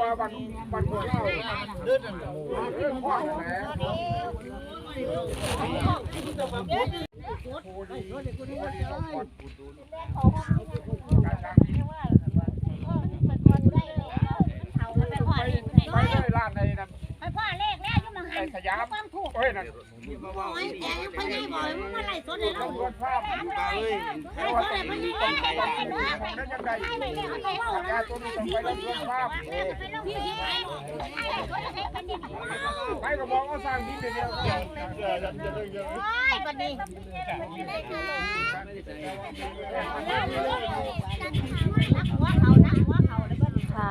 ว่าบันบันพวกเราเดินเรื่องข้อแหนไปเลยร้านในนั้น ไอ้สยามความถูกเฮ้ยนั่นโอ้ยแกพ่อใหญ่บ่อยมึงมาไล่สดเลยเราตำรวจภาพถามเลยไล่สดเลยพ่อใหญ่เอ้ยไล่สดเลยนั่นยังไงไล่ไปเลยเอาเว้าแล้วยาตัวนี้ต้องไปตำรวจภาพพี่ที่ไปไล่สดเลยเป็นยังไงไปก็บอกว่าสร้างที่เดียวโอ้ยบัดนี้นักหัวเขานักหัวเขาเลยบัดนี้ค่ะ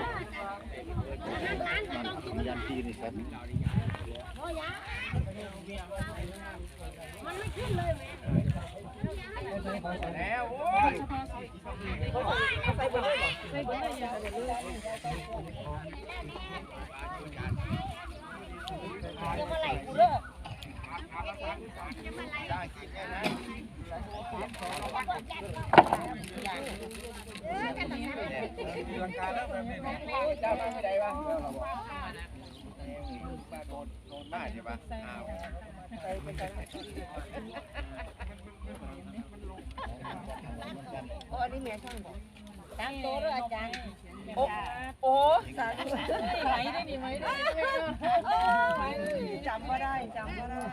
อช่วงช่วงเขาคิดพอเขาคิดเขาคิดเอาว่าไล่ไปมาเดียวไปแล้วจังหวัดที่ที่ไปไปยั งบ่ทันได้ผัวจ้ะแล้วโอ้ยตามโตเด้ออาจารย์ โอ้สาธุไหมได้ดีไหมได้จำก็ได้จำก็ได้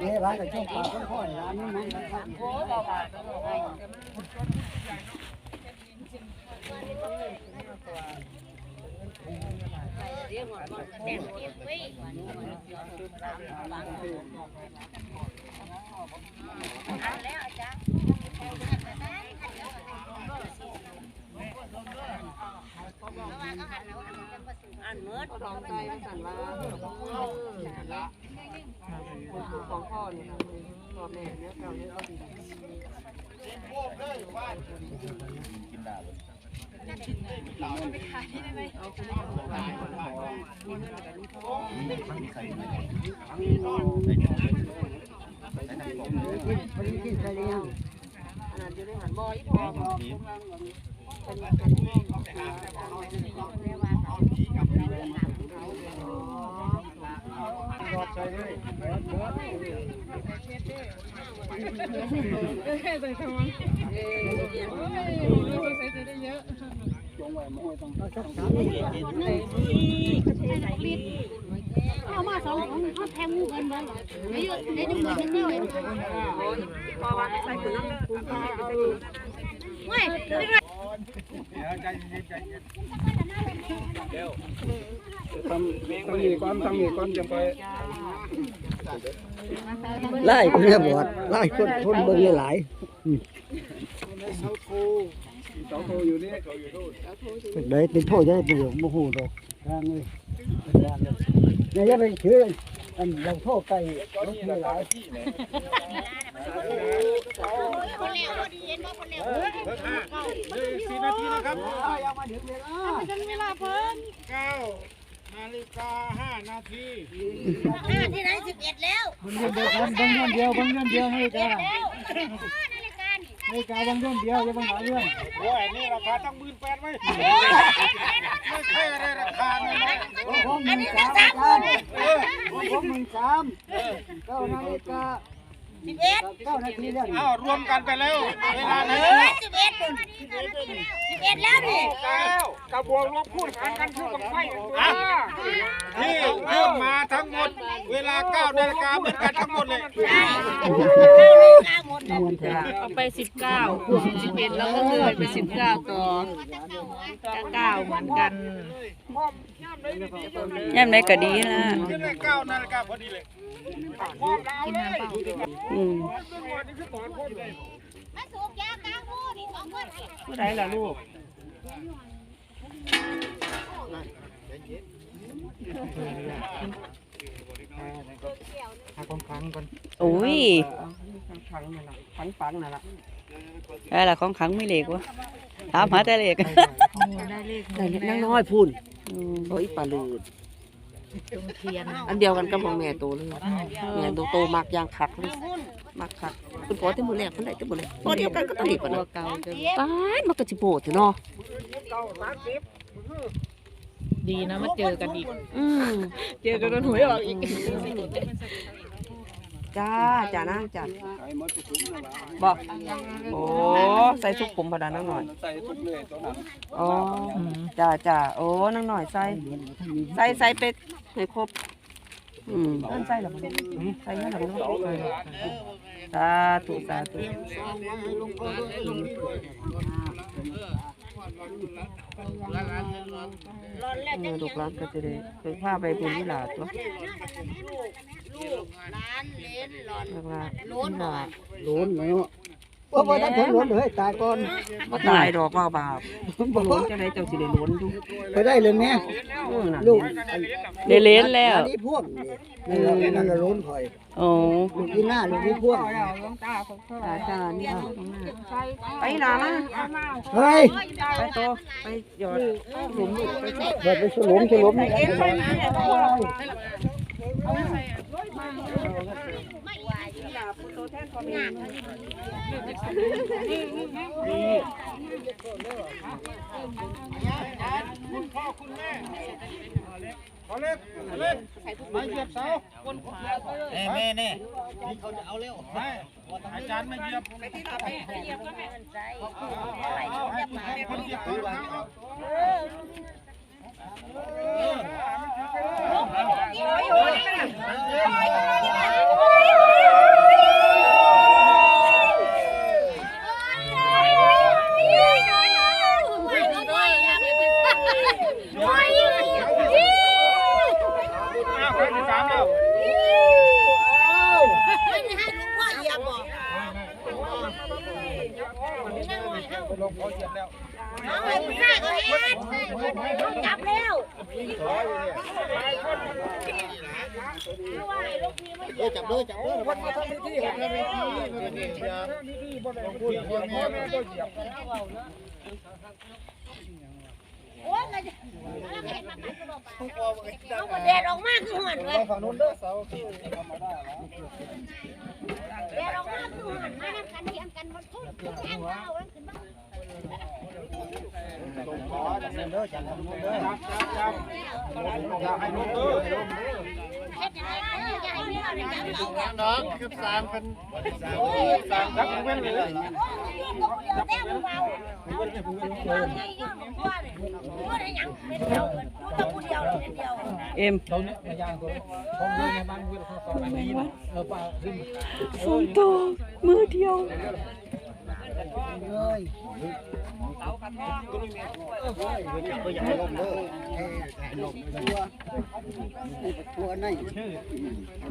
นี่ร้านกับช่วงปากค่อยๆร้านนี้มันครับโอ้บอกว่า อันเมิดลองใจมันสั่นว่าของพ่อเนี่ยพ่อแม่เนี่ยเราเนี่ยก็ดีคนที่กินใส่เลี้ยงขนาดอยู่ในหันบ่อยพอเป็นกันที่รอดใจเลยเบิดเบิด จงไว้มาห้อยต้องต้อง เขาแทงงูเงินเบิ่งไม่อยู่ในหนึ่งหมื่นหนึ่งเลยพอว่าใส่ถุงน้ำเลือดไม่เดี๋ยวใจเย็นใจเย็นต้องต้องมีก้อนต้องมีก้อนจะไปไล่คนเนี่ยบอดไล่คนคนเบิ่งหลายเสาโทเสาโทอยู่นี่ๆได้เป็นโทษได้ประโยชน์โมโหดอก ทางเลยเนี่ยอย่าไปถืออันเราโทษไก่รถมีหลายคนเลวพอดีเห็นว่าคนเลวสี่นาทีนะครับยังมาถึงเวลาเก้านาฬิกาห้านาทีห้าที่ไหนสิบเอ็ดแล้วบางเดียวกันบางเงินเดียวบางเงินเดียวให้กันแล้วนาฬิกานี่ให้กันบางเงินเดียวจะบางหลายเรื่องโอ้ยนี่ราคาตั้งหมื่นแปดไว้ องหนึ่งสามกันของหนึ่งสามเก้านาฬิกาสิบเอ็ดเก้านาทีแล้วอ้าวรวมกันไปแล้วเวลาไหนเฮ้ยสิบเอ็ดสิบเอ็ดแล้วดิเก้ากระบวงลบพูดกันกันคือกับไฟตัวที่เพิ่มมาทั้งหมด เวลาเก้านาฬิกาเหมือนกันทั้งหมดเลยได้เข้านาฬิกาหมดมวนแท้เอาไปสิบเก้าสิบเอ็ดแล้วก็เลยไปสิบเก้าต่อเก้าเหมือนกันย่ำได้ก็ดีนะขึ้นได้เก้านาฬิกาพอดีเลยพร้อมแล้วกินน้ำเปล่าอืมนี่คือตอนพ ร้อมเลยมาสูบยากลางหูนี่สองคนผู้ใดล่ะลูกโอ้ยขังนั่นล่ะขังฝังนั่นล่ะอะไรล่ะของขังไม่เหล็กวะถามหาแต่เหล็กได้เลขได้เล็กนั่งน้อยพูนอืมโอ้ยปลาลืดตรงเทียนอันเดียวกันกับของแม่โตเลยแม่โตโตมากยางคักเลยมากคักคุณพ่อที่มือแรกคนไหนที่มือแรกตัวเดียวกันก็ตัวนี้ปะตัวนะเก่าจะตายมันก็สิโบดเนาะเก้าสามสิบ ดีนะมาเจอกันอีก อืมเจอกันจนหวยออกอีก จ้าจ้านั่งจ้าบอกโอ้ใส่ทุกผมพอดานั่งหน่อยใส่ทุกเลยตรงนั้นอ๋อจ้าจ้าโอ้นั่งหน่อยใส่ใส่ใส่เป็ดให้ครบอืมเอิ้นใส่หรอใส่ยังหรอสาธุสาธุ ร้อนแล้วเออลูกหลานก็จะได้เคยพาไปบุญวิลาตัวลูกลูกร้านเลนร้อนลูกหลาน โล้นวิลาโหลนเนาะ ว่าบ่ทันถึงโหลนเลยตายก่อนบ่ตายดอกว่าบาปบ่หลนจะได้เจ้าสิได้หลนอยู่ไปได้เลยแม่เออน่ะลูกได้เล่นแล้วอันนี้พวกนี่นี่นั่นละโหลนข่อยโอ้ลูกที่หน้าลูกที่พวกจ้าจ้านี่เอาข้างหน้าไปหลามาเฮ้ยไปโตไปหยอดหลุมลูกไปสิเปิดไปฉลมฉลมนี่กัน คุณพ่อคุณแม่ขอเล็กขอเล็กมาเหยียบเสาคนขวาแม่แม่แน่นี่เขาจะเอาเร็วไม่อาจารย์ไม่เหยียบไปที่ไหนไปเหยียบก็แม่ใจเอาให้คนเหยียบคนหลังเอาเอาครั้งที่สามแล้ว ไม่ได้ให้หลวงพ่อเหยียบบอก ลงเขาเหยียบแล้ว เอาไอ้ผู้ชายก็เฮ็ดต้อง จับแล้วจับเลยจับเลยคนมาทำพิธีทำพิธีทำพิธีเหยียบพิธีบ่ได้พูดพ่อแม่ก็เหยีโอ้ยมันจะเอาเห็นมาปัดกระบอกไปเอาหมดแดดออกมาคือหันเลยฝั่งนู้นเด้อเสาคือธรรมดาแล้ว เดี๋ยวเราคือหันมานั่งกันเทียมกันมทุ่นแข้งเท้าแล้วขึ้นมาขอจังเด้อจังเด้อจับจับจับอย่าให้ลงเด้อเฮ็ดยังไงอย่าให้เมียเนี่ยจับเอาน้องคือสามเป็นสามจับเว้นเลยโอ้ยลูกเด้อาไงย่อมพ่อเนี่ยพ่อ ได้ยังเป็นเดียวลูกตะกูเดียวเป็นเดียวเอ็มตรงนี้ยางตัวผมดูในบ้านเวลาสองอันนี้เออป่าขึ้นฝนตกมือเดียวก็อย่าให้ลมเด้อลมตัวตัวนั่น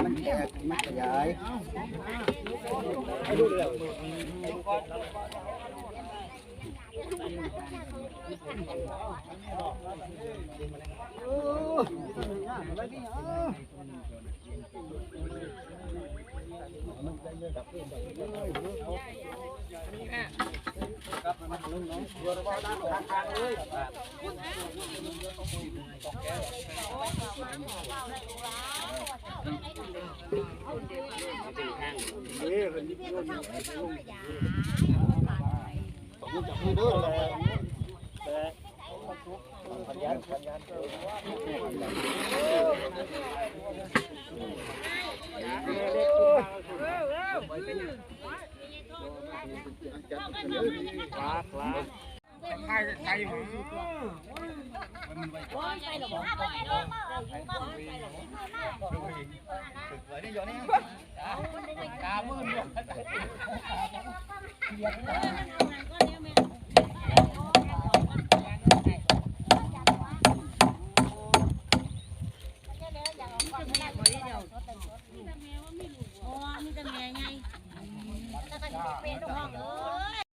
มัน แตกมันขยายใคร 哎。